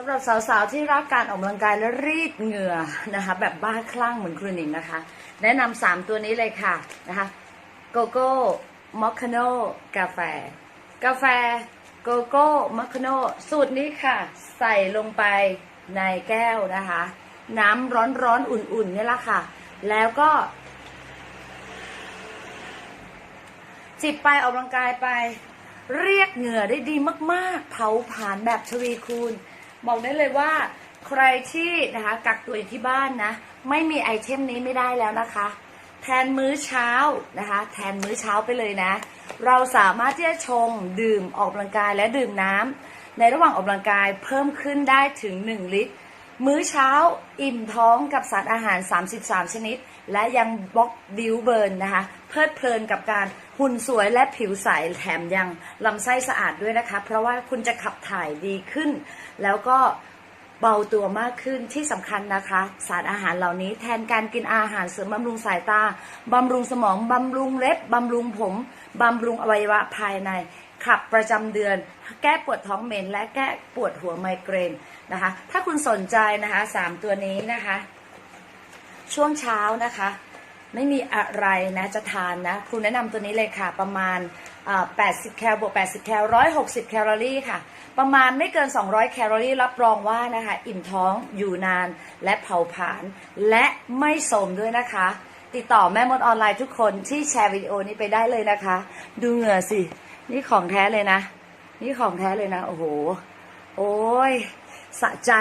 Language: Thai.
สำหรับสาวๆที่รักการออกกำลังกายและรีดเหงื่อนะคะแบบบ้าคลั่งเหมือนครูหนิงนะคะ แนะนำสามตัวนี้เลยค่ะนะคะโกโก้มอคคาโนกาแฟ กาแฟโกโก้มอคคาโนสูตรนี้ค่ะ ใส่ลงไปในแก้วนะคะ น้ำร้อนๆอุ่นๆนี่แหละค่ะ แล้วก็ จิบไปออกกำลังกายไป เรียกเหงื่อได้ดีมากๆ เผาผลาญแบบทวีคูณ บอกได้เลยว่าใครที่นะคะกักตัวอยู่ที่บ้านนะ ไม่มีไอเทมนี้ไม่ได้แล้วนะคะ แทนมื้อเช้านะคะ แทนมื้อเช้าไปเลยนะ เราสามารถที่จะชงดื่มออกกำลังกายและดื่มน้ำในระหว่างออกกำลังกายเพิ่มขึ้นได้ถึง 1 ลิตร มื้อเช้าอิ่มท้องกับสารอาหาร 33 ชนิด และยังบล็อกดิวเบิร์นนะคะ เพลิดเพลินกับการหุ่นสวยและผิวใสแถมยังลำไส้สะอาดด้วยนะคะ เพราะว่าคุณจะขับถ่ายดีขึ้น แล้วก็เบาตัวมากขึ้นที่สำคัญนะคะ สารอาหารเหล่านี้แทนการกินอาหารเสริมบำรุงสายตาบำรุงสมองบำรุงเล็บบำรุงผมบำรุงอวัยวะภายใน ขับประจำเดือน แก้ปวดท้องเหม็นและแก้ปวดหัวไมเกรนนะคะ ถ้าคุณสนใจนะคะสามตัวนี้นะคะ ช่วงเช้านะคะ ไม่มีอะไรนะจะทานนะครูแนะนำตัวนี้เลยค่ะประมาณ 80 แคลบวก 80 แคล160 แคลอรี่ค่ะ ประมาณไม่เกิน 200 แคลอรี่รับรองว่านะคะ อิ่มท้องอยู่นานและเผาผลาญและไม่สมด้วยนะคะติดต่อแม่มดออนไลน์ทุกคนที่แชร์วิดีโอนี้ไปได้เลยนะคะ ดูเหงื่อสิ นี่ของแท้เลยนะ นี่ของแท้เลยนะ โอ้โห โอ้ย สะใจ